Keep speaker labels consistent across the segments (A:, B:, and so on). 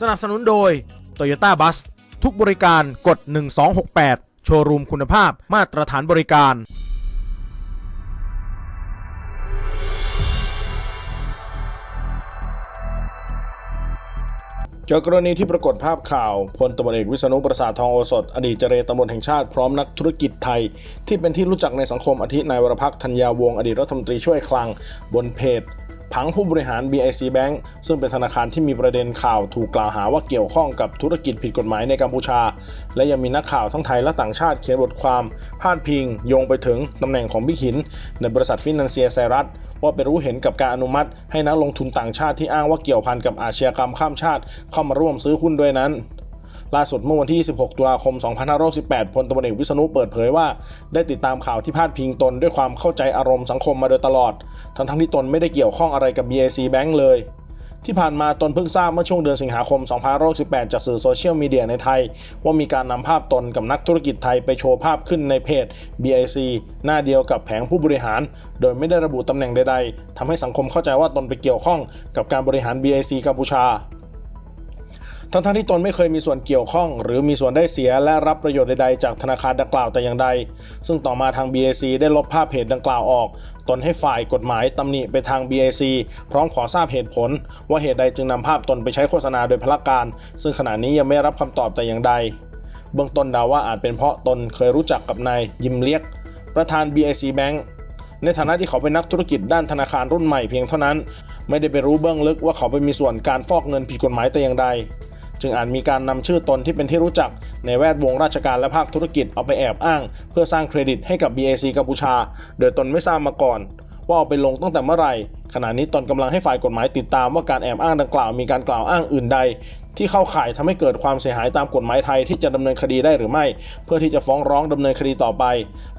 A: สนับสนุนโดย Toyota Bus ทุกบริการกด 1268 โชว์รูมคุณภาพมาตรฐานบริการ
B: จากกรณีที่ปรากฏภาพข่าวพลตำรวจเอกวิษณุประสาททองโอสถ อดีตเจรตำรวจแห่งชาติพร้อมนักธุรกิจไทย ที่เป็นที่รู้จักในสังคมอาทินายวรพักษ์ธัญญาวงศ์อดีตรัฐมนตรีช่วยคลังบนเพจ ผังผู้บริหาร BIC Bank ซึ่งเป็นธนาคารที่มีประเด็นข่าวถูกกล่าวหาว่าเกี่ยวข้องกับธุรกิจผิดกฎหมายในกัมพูชา และยังมีนักข่าวทั้งไทยและต่างชาติเขียนบทความ พาดพิง โยงไปถึงตำแหน่งของบิ๊กหิน ในบริษัทฟินแลนเซียไซรัสว่าไปรู้เห็นกับการอนุมัติ ให้นักลงทุนต่างชาติที่อ้างว่าเกี่ยวพันกับอาชญากรรมข้ามชาติ เข้ามาร่วมซื้อหุ้นด้วยนั้น ล่าสุดเมื่อวันที่26ตุลาคม 2568พลตำรวจเอกวิษณุเปิดเผยว่า ได้ติดตามข่าวที่พาดพิงตนด้วยความเข้าใจอารมณ์สังคมมาโดยตลอด ทั้งทั้งที่ตนไม่ได้เกี่ยวข้องอะไรกับ BAC Bank เลย ที่ผ่านมาตนเพิ่งทราบเมื่อช่วงเดือนสิงหาคม 2568จากสื่อโซเชียลมีเดียในไทย ว่ามีการนำภาพตนกับนักธุรกิจไทยไปโชว์ภาพขึ้นในเพจ BIC หน้าเดียวกับแผงผู้บริหาร โดยไม่ได้ระบุตำแหน่งใด ๆทำให้สังคมเข้าใจว่าตนไปเกี่ยวข้องกับการบริหาร BIC กัมพูชา ทั้งทที่ตนไม่เคยมีส่วนเกี่ยวข้อง หรือมีส่วนได้เสียและรับประโยชน์ใดๆจากธนาคารดังกล่าวแต่อย่างใด ซึ่งต่อมาทาง BAC ได้ลบภาพเพจดังกล่าวออก ตนให้ฝ่ายกฎหมายตำหนิไปทาง BAC พร้อมขอทราบเหตุผล ว่าเหตุใดจึงนำภาพตนไปใช้โฆษณาโดยพละการ ซึ่งขณะนี้ยังไม่ได้รับคำตอบแต่อย่างใด เบื้องต้นดาว่าอาจเป็นเพราะตนเคยรู้จักกับนายยิมเลียกประธาน BAC Bank ในฐานะที่เขาเป็นนักธุรกิจด้านธนาคารรุ่นใหม่เพียงเท่านั้น ไม่ได้ไปรู้เบื้องลึกว่าเขาไปมีส่วนการฟอกเงินผิดกฎหมายแต่อย่างใด จึงอาจมีการนำชื่อตนที่เป็นที่รู้จักในแวดวงราชการและภาคธุรกิจเอาไปแอบอ้าง เพื่อสร้างเครดิตให้กับ BAC กัมพูชา โดยตนไม่ทราบมาก่อน ว่าเอาไปลงตั้งแต่เมื่อไหร่ ขณะนี้ตนกำลังให้ฝ่ายกฎหมายติดตามว่าการแอบอ้างดังกล่าวมีการกล่าวอ้างอื่นใด ที่เข้าข่ายทำให้เกิดความเสียหายตามกฎหมายไทยที่จะดำเนินคดีได้หรือไม่ เพื่อที่จะฟ้องร้องดำเนินคดีต่อไป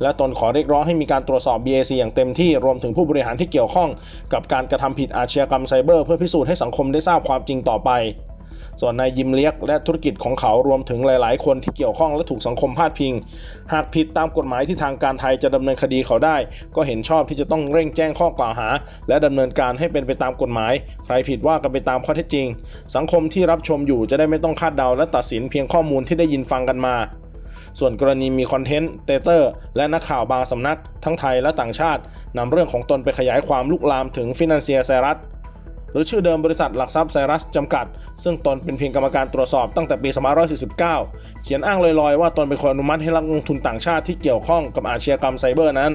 B: และตนขอเรียกร้องให้มีการตรวจสอบ BAC อย่างเต็มที่รวมถึงผู้บริหารที่เกี่ยวข้อง กับการกระทำผิดอาชญากรรมไซเบอร์ เพื่อพิสูจน์ให้สังคมได้ทราบความจริงต่อไป ส่วนนายยิมเลียกและธุรกิจของเขารวมถึงหลาย ๆ คนที่เกี่ยวข้องและถูกสังคมพาดพิง หากผิดตามกฎหมายที่ทางการไทยจะดำเนินคดีเขาได้ ก็เห็นชอบที่จะต้องเร่งแจ้งข้อกล่าวหา และดำเนินการให้เป็นไปตามกฎหมาย ใครผิดว่ากันไปตามข้อเท็จจริง สังคมที่รับชมอยู่จะได้ไม่ต้องคาดเดาและตัดสินเพียงข้อมูลที่ได้ยินฟังกันมาส่วนกรณีมีคอนเทนต์เตเตอร์ และนักข่าวบางสำนัก ทั้งไทยและต่างชาตินำเรื่องของตนไปขยายความลุกลามถึงฟินแลนเซียไซรัส หรือชื่อเดิมบริษัทหลักทรัพย์ไซรัสจำกัด ซึ่งตนเป็นเพียงกรรมการตรวจสอบตั้งแต่ปี 2549 เขียนอ้างลอยๆ ว่าตนเป็นคนอนุมัติให้นักลงทุนต่างชาติที่เกี่ยวข้องกับอาชญากรรมไซเบอร์นั้น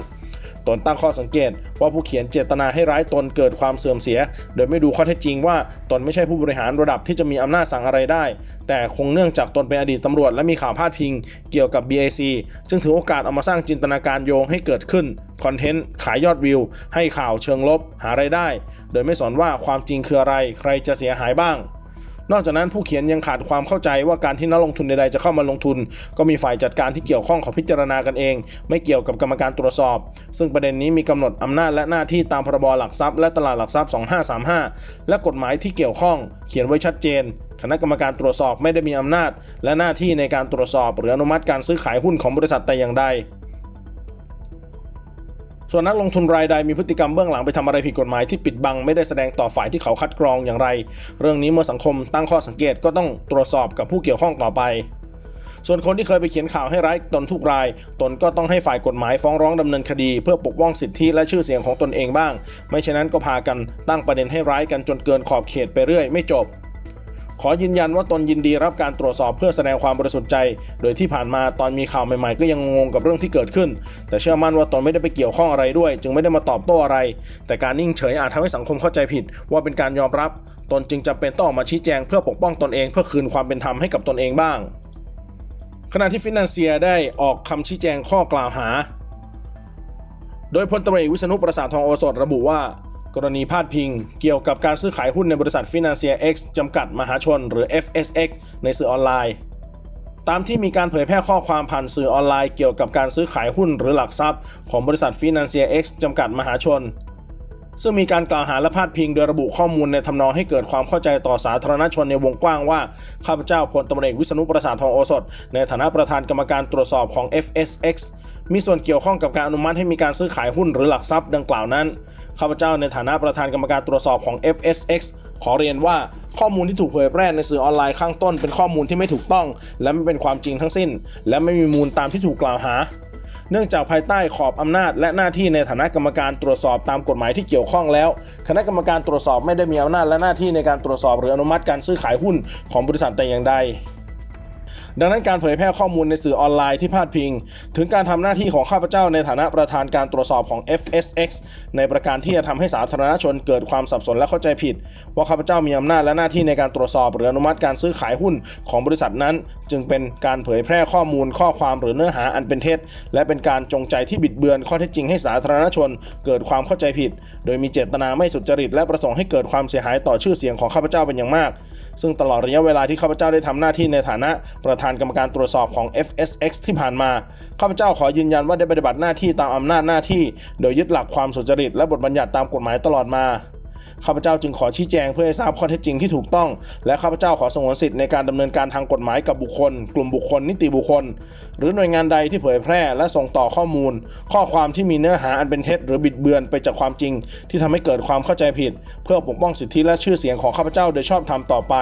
B: ตนตั้งข้อสังเกตว่าผู้เขียนเจตนาให้ร้ายตนเกิดความเสื่อมเสีย โดยไม่ดูข้อเท็จจริงว่าตนไม่ใช่ผู้บริหารระดับที่จะมีอำนาจสั่งอะไรได้ แต่คงเนื่องจากตนเป็นอดีตตำรวจและมีข่าวพาดพิง เกี่ยวกับ BIC ซึ่งถือโอกาสเอามาสร้างจินตนาการโยงให้เกิดขึ้น คอนเทนต์ขายยอดวิว ให้ข่าวเชิงลบ หาไรายได้ โดยไม่สอนว่าความจริงคืออะไร ใครจะเสียหายบ้าง นอกจากนั้นผู้เขียนยังขาดความเข้าใจว่าการที่นักลงทุนใดๆจะเข้ามาลงทุน ก็มีฝ่ายจัดการที่เกี่ยวข้องเขาพิจารณากันเอง ไม่เกี่ยวกับกรรมการตรวจสอบ ซึ่งประเด็นนี้มีกำหนดอำนาจและหน้าที่ตามพรบหลักทรัพย์และตลาดหลักทรัพย์ 2535 และกฎหมายที่เกี่ยวข้องเขียนไว้ชัดเจนคณะกรรมการตรวจสอบไม่ได้มีอำนาจ และหน้าที่ในการตรวจสอบ หรืออนุมัติการซื้อขายหุ้นของบริษัทแต่อย่างใด ส่วนนักลงทุนรายใดมีพฤติกรรมเบื้องหลังไปทำอะไรผิดกฎหมายที่ปิดบังไม่ได้แสดงต่อฝ่ายที่เขาคัดกรองอย่างไร เรื่องนี้เมื่อสังคมตั้งข้อสังเกตก็ต้องตรวจสอบกับผู้เกี่ยวข้องต่อไป ส่วนคนที่เคยไปเขียนข่าวให้ร้ายตนทุกราย ตนก็ต้องให้ฝ่ายกฎหมายฟ้องร้องดำเนินคดี เพื่อปกป้องสิทธิและชื่อเสียงของตนเองบ้าง ไม่เช่นนั้นก็พากันตั้งประเด็นให้ร้ายกันจนเกินขอบเขตไปเรื่อย ไม่จบ ขอยืนยันว่าตนยินดีรับการตรวจสอบเพื่อแสดงความบริสุทธิ์ใจ โดยที่ผ่านมาตอนมีข่าวใหม่ๆ ก็ยังงงกับเรื่องที่เกิดขึ้น แต่เชื่อมั่นว่าตนไม่ได้ไปเกี่ยวข้องอะไรด้วย จึงไม่ได้มาตอบโต้อะไร แต่การนิ่งเฉยอาจทำให้สังคมเข้าใจผิด ว่าเป็นการยอมรับ ตนจึงจำเป็นต้องออกมาชี้แจงเพื่อปกป้องตนเองเพื่อคืนความเป็นธรรมให้กับตนเองบ้าง ขณะที่ฟินแลนเซียได้ออกคำชี้แจงข้อกล่าวหา โดยพลตำรวจเอกวิษณุประสาททองโอสถระบุว่า กรณีพาดพิง เกี่ยวกับการซื้อขายหุ้นในบริษัทฟินาเซีย X จำกัดมหาชน หรือ FSX ในสื่อออนไลน์ ตามที่มีการเผยแพร่ข้อความผ่านสื่อออนไลน์ เกี่ยวกับการซื้อขายหุ้นหรือหลักทรัพย์ของบริษัทฟินาเซีย X จำกัดมหาชน ซึ่งมีการกล่าวหาและพาดพิงโดยระบุข้อมูลในทำนองให้เกิดความเข้าใจต่อสาธารณชนในวงกว้างว่า ข้าพเจ้าพลตำรวจเอกวิษณุประสาททองโอสถ ในฐานะประธานกรรมการตรวจสอบของ FSX มีส่วนเกี่ยวข้องกับการอนุมัติให้มีการซื้อขายหุ้นหรือหลักทรัพย์ดังกล่าวนั้น ข้าพเจ้าในฐานะประธานกรรมการตรวจสอบของ FSX ขอเรียนว่าข้อมูลที่ถูกเผยแพร่ในสื่อออนไลน์ข้างต้น เป็นข้อมูลที่ไม่ถูกต้อง และไม่เป็นความจริงทั้งสิ้น และไม่มีมูลตามที่ถูกกล่าวหา เนื่องจากภายใต้ขอบอำนาจ และหน้าที่ในฐานะกรรมการตรวจสอบตามกฎหมายที่เกี่ยวข้องแล้ว คณะกรรมการตรวจสอบไม่ได้มีอำนาจและหน้าที่ในการตรวจสอบหรืออนุมัติการซื้อขายหุ้นของบริษัทแต่อย่างใด ดังนั้นการเผยแพร่ข้อมูลในสื่อออนไลน์ที่พาดพิง ถึงการทำหน้าที่ของข้าพเจ้าในฐานะประธานการตรวจสอบของ FSX ในประการที่จะทำให้สาธารณชนเกิดความสับสนและเข้าใจผิด ว่าข้าพเจ้ามีอำนาจและหน้าที่ในการตรวจสอบหรืออนุมัติการซื้อขายหุ้นของบริษัทนั้น จึงเป็นการเผยแพร่ข้อมูลข้อความหรือเนื้อหาอันเป็นเท็จ และเป็นการจงใจที่บิดเบือนข้อเท็จจริงให้สาธารณชน เกิดความเข้าใจผิด โดยมีเจตนาไม่สุจริต และประสงค์ให้เกิดความเสียหายต่อชื่อเสียงของข้าพเจ้าเป็นอย่างมาก ซึ่งตลอดระยะเวลาที่ข้าพเจ้าได้ทำหน้าที่ในฐานะประธานกรรมการตรวจสอบของ FSX ที่ผ่านมา ข้าพเจ้าขอยืนยันว่าได้ปฏิบัติหน้าที่ตามอำนาจหน้าที่ โดยยึดหลักความสุจริตและบทบัญญัติตามกฎหมายตลอดมา ข้าพเจ้าจึงขอชี้แจงเพื่อให้ทราบข้อเท็จจริงที่ถูกต้อง และข้าพเจ้าขอสงวนสิทธิ์ในการดำเนินการทางกฎหมายกับบุคคล กลุ่มบุคคล นิติบุคคล หรือหน่วยงานใดที่เผยแพร่และส่งต่อข้อมูล ข้อความที่มีเนื้อหาอันเป็นเท็จหรือบิดเบือนไปจากความจริง ที่ทำให้เกิดความเข้าใจผิด เพื่อปกป้องสิทธิและชื่อเสียงของข้าพเจ้าโดยชอบธรรมต่อไป